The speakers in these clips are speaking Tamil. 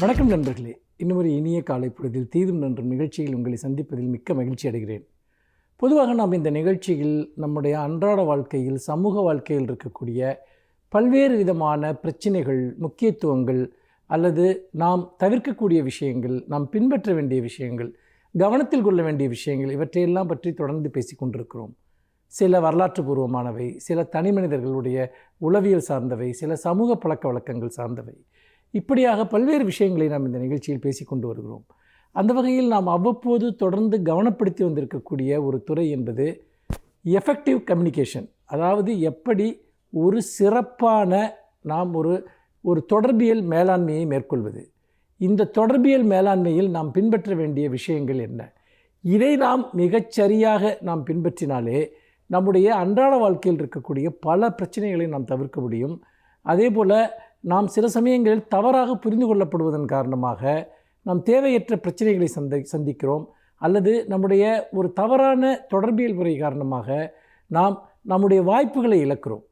வணக்கம் நண்பர்களே. இன்னும் ஒரு இனிய காலை பொழுதில் தீதும் நன்றும் நிகழ்ச்சியில் உங்களை சந்திப்பதில் மிக்க மகிழ்ச்சி அடைகிறேன். பொதுவாக நாம் இந்த நிகழ்ச்சியில் நம்முடைய அன்றாட வாழ்க்கையில் சமூக வாழ்க்கையில் இருக்கக்கூடிய பல்வேறு விதமான பிரச்சனைகள் முக்கியத்துவங்கள் அல்லது நாம் தவிர்க்கக்கூடிய விஷயங்கள் நாம் பின்பற்ற வேண்டிய விஷயங்கள் கவனத்தில் கொள்ள வேண்டிய விஷயங்கள் இவற்றையெல்லாம் பற்றி தொடர்ந்து பேசி கொண்டிருக்கிறோம். சில வரலாற்று பூர்வமானவை சில தனி மனிதர்களுடைய உளவியல் சார்ந்தவை சில சமூக பழக்க வழக்கங்கள் சார்ந்தவை. இப்படியாக பல்வேறு விஷயங்களை நாம் இந்த நிகழ்ச்சியில் பேசி கொண்டு வருகிறோம். அந்த வகையில் நாம் அவ்வப்போது தொடர்ந்து கவனப்படுத்தி வந்திருக்கக்கூடிய ஒரு துறை என்பது எஃபெக்டிவ் கம்யூனிகேஷன் அதாவது எப்படி ஒரு சிறப்பான நாம் ஒரு ஒரு தொடர்பியல் மேலாண்மையை மேற்கொள்வது. இந்த தொடர்பியல் மேலாண்மையில் நாம் பின்பற்ற வேண்டிய விஷயங்கள் என்ன? இதை நாம் மிகச்சரியாக நாம் பின்பற்றினாலே நம்முடைய அன்றாட வாழ்க்கையில் இருக்கக்கூடிய பல பிரச்சனைகளை நாம் தவிர்க்க முடியும். அதே போல் நாம் சில சமயங்களில் தவறாக புரிந்து கொள்ளப்படுவதன் காரணமாக நாம் தேவையற்ற பிரச்சனைகளை சந்தி சந்திக்கிறோம். அல்லது நம்முடைய ஒரு தவறான தொடர்பியல் முறை காரணமாக நாம் நம்முடைய வாய்ப்புகளை இழக்கிறோம்.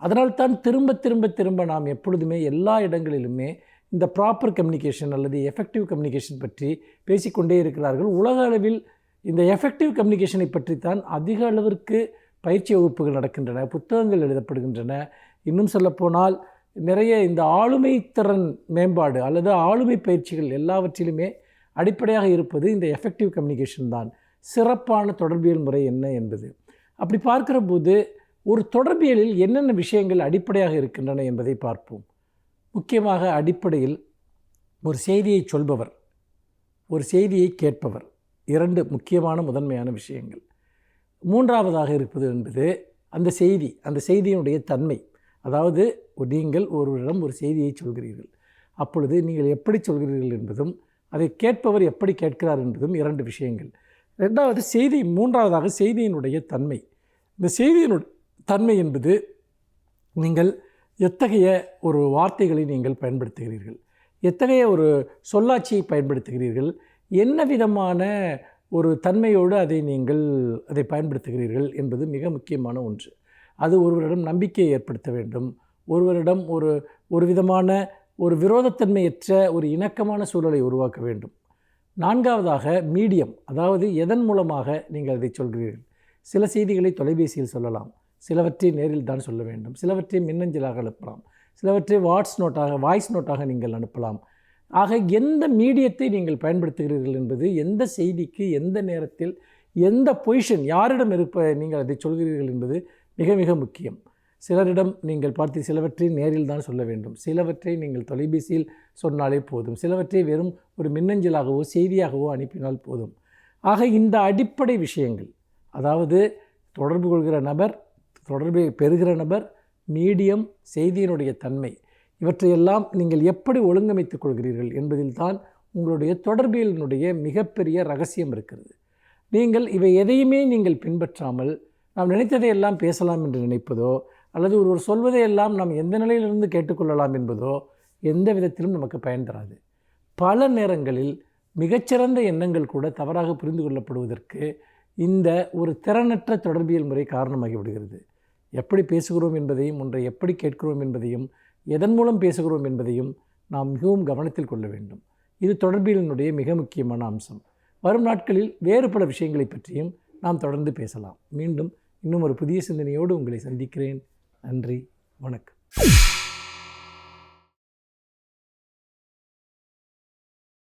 அதனால்தான் திரும்ப திரும்ப திரும்ப நாம் எப்பொழுதுமே எல்லா இடங்களிலுமே இந்த ப்ராப்பர் கம்யூனிகேஷன் அல்லது எஃபெக்டிவ் கம்யூனிகேஷன் பற்றி பேசிக்கொண்டே இருக்கிறார்கள். உலக அளவில் இந்த எஃபெக்டிவ் கம்யூனிகேஷனை பற்றித்தான் அதிக அளவிற்கு பயிற்சி வகுப்புகள் நடக்கின்றன புத்தகங்கள் எழுதப்படுகின்றன. இன்னும் சொல்லப்போனால் நிறைய இந்த ஆளுமை திறன் மேம்பாடு அல்லது ஆளுமை பயிற்சிகள் எல்லாவற்றிலுமே அடிப்படையாக இருப்பது இந்த எஃபெக்டிவ் கம்யூனிகேஷன் தான். சிறப்பான தொடர்பியல் முறை என்ன என்பது. அப்படி பார்க்கிற போது ஒரு தொடர்பியலில் என்னென்ன விஷயங்கள் அடிப்படையாக இருக்கின்றன என்பதை பார்ப்போம். முக்கியமாக அடிப்படையில் ஒரு செய்தியை சொல்பவர் ஒரு செய்தியை கேட்பவர். இரண்டு முக்கியமான முதன்மையான விஷயங்கள். மூன்றாவதாக இருப்பது என்பது அந்த செய்தி அந்த செய்தியினுடைய தன்மை அதாவது நீங்கள் ஒருவரிடம் ஒரு செய்தியை சொல்கிறீர்கள். அப்பொழுது நீங்கள் எப்படி சொல்கிறீர்கள் என்பதும் அதை கேட்பவர் எப்படி கேட்கிறார் என்பதும் இரண்டு விஷயங்கள். ரெண்டாவது செய்தி மூன்றாவதாக செய்தியினுடைய தன்மை. இந்த செய்தியினுடைய தன்மை என்பது நீங்கள் எத்தகைய ஒரு வார்த்தைகளை நீங்கள் பயன்படுத்துகிறீர்கள்? எத்தகைய ஒரு சொல்லாட்சியை பயன்படுத்துகிறீர்கள்? என்ன விதமான ஒரு தன்மையோடு அதை நீங்கள் அதை பயன்படுத்துகிறீர்கள் என்பது மிக முக்கியமான ஒன்று. அது ஒருவரிடம் நம்பிக்கையை ஏற்படுத்த வேண்டும். ஒருவரிடம் ஒரு ஒரு விதமான ஒரு விரோதத்தன்மையற்ற ஒரு இணக்கமான சூழலை உருவாக்க வேண்டும். நான்காவதாக மீடியம் அதாவது எதன் மூலமாக நீங்கள் அதை சொல்கிறீர்கள்? சில செய்திகளை தொலைபேசியில் சொல்லலாம். சிலவற்றை நேரில் தான் சொல்ல வேண்டும். சிலவற்றை மின்னஞ்சலாக அனுப்பலாம். சிலவற்றை வாட்ஸ் நோட்டாக வாய்ஸ் நோட்டாக நீங்கள் அனுப்பலாம். ஆக எந்த மீடியத்தை நீங்கள் பயன்படுத்துகிறீர்கள் என்பது எந்த செய்திக்கு எந்த நேரத்தில் எந்த பொசிஷன் யாரிடம் இருப்ப நீங்கள் அதை சொல்கிறீர்கள் என்பது மிக மிக முக்கியம். சிலரிடம் நீங்கள் பார்த்து சிலவற்றை நேரில் தான் சொல்ல வேண்டும். சிலவற்றை நீங்கள் தொலைபேசியில் சொன்னாலே போதும். சிலவற்றை வெறும் ஒரு மின்னஞ்சலாகவோ செய்தியாகவோ அனுப்பினால் போதும். ஆக இந்த அடிப்படை விஷயங்கள் அதாவது தொடர்பு கொள்கிற நபர் தொடர்பை பெறுகிற நபர் மீடியம் செய்தியினுடைய தன்மை இவற்றையெல்லாம் நீங்கள் எப்படி ஒழுங்கமைத்துக் கொள்கிறீர்கள் என்பதில் தான் உங்களுடைய தொடர்பியலினுடைய மிகப்பெரிய ரகசியம் இருக்கிறது. நீங்கள் இவை எதையுமே நீங்கள் பின்பற்றாமல் நாம் நினைத்ததை எல்லாம் பேசலாம் என்று நினைப்பதோ அல்லது ஒருவர் சொல்வதையெல்லாம் நாம் எந்த நிலையிலிருந்து கேட்டுக்கொள்ளலாம் என்பதோ எந்த விதத்திலும் நமக்கு பயன் தராது. பல நேரங்களில் மிகச்சிறந்த எண்ணங்கள் கூட தவறாக புரிந்து கொள்ளப்படுவதற்கு இந்த ஒரு திறனற்ற தொடர்பியல் முறை காரணமாகிவிடுகிறது. எப்படி பேசுகிறோம் என்பதையும் ஒன்றை எப்படி கேட்கிறோம் என்பதையும் எதன் மூலம் பேசுகிறோம் என்பதையும் நாம் மிகவும் கவனத்தில் கொள்ள வேண்டும். இது தொடர்பியலினுடைய மிக முக்கியமான அம்சம். வரும் நாட்களில் வேறு பல விஷயங்களை பற்றியும் நாம் தொடர்ந்து பேசலாம். மீண்டும் இன்னும் ஒரு புதிய சிந்தனையோடு உங்களை சந்திக்கிறேன். நன்றி வணக்கம்.